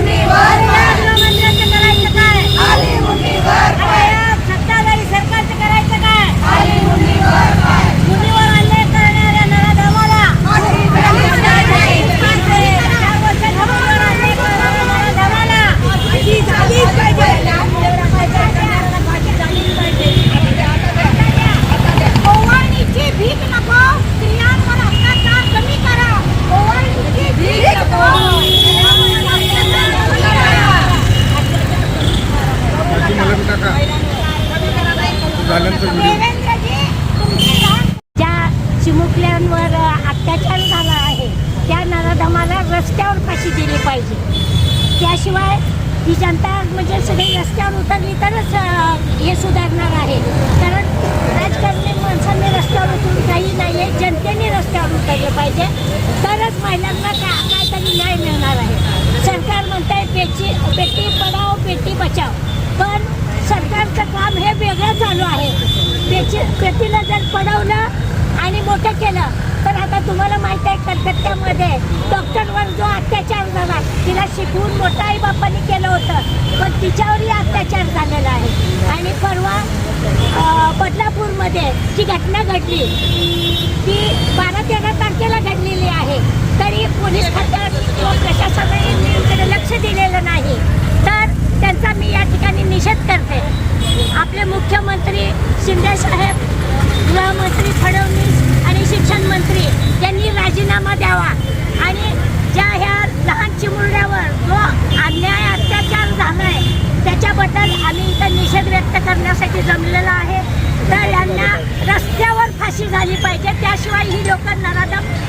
Universe. झाल्यानंतर ज्या चिमुकल्यांवर अत्याचार झाला आहे त्या नराधमाला रस्त्यावर फाशी दिली पाहिजे. त्याशिवाय ही जनता म्हणजे सगळी रस्त्यावर उतरली तरच हे सुधारणार आहे. कारण राजकारणी माणसांनी रस्त्यावर उतरून काही नाही आहे जनतेने रस्त्यावर उतरले पाहिजे. तरच महिलांना चालू आहे. त्याची बेटीला जर पडवलं आणि मोठं केलं तर आता तुम्हाला माहीत आहे कलकत्त्यामध्ये डॉक्टरवर जो अत्याचार झाला तिला शिकवून मोठा आई बापांनी केलं होतं. पण तिच्यावरही अत्याचार झालेला आहे. आणि परवा बदलापूरमध्ये जी घटना घडली ती बारा तेरा तारखेला राजीनामा द्यावा. आणि ज्या ह्या लहान चिमुरड्यावर जो अन्याय अत्याचार झालाय त्याच्याबद्दल आम्ही इथं निषेध व्यक्त करण्यासाठी जमलेला आहे. तर यांना रस्त्यावर फाशी झाली पाहिजे. त्याशिवाय ही लोक नराधम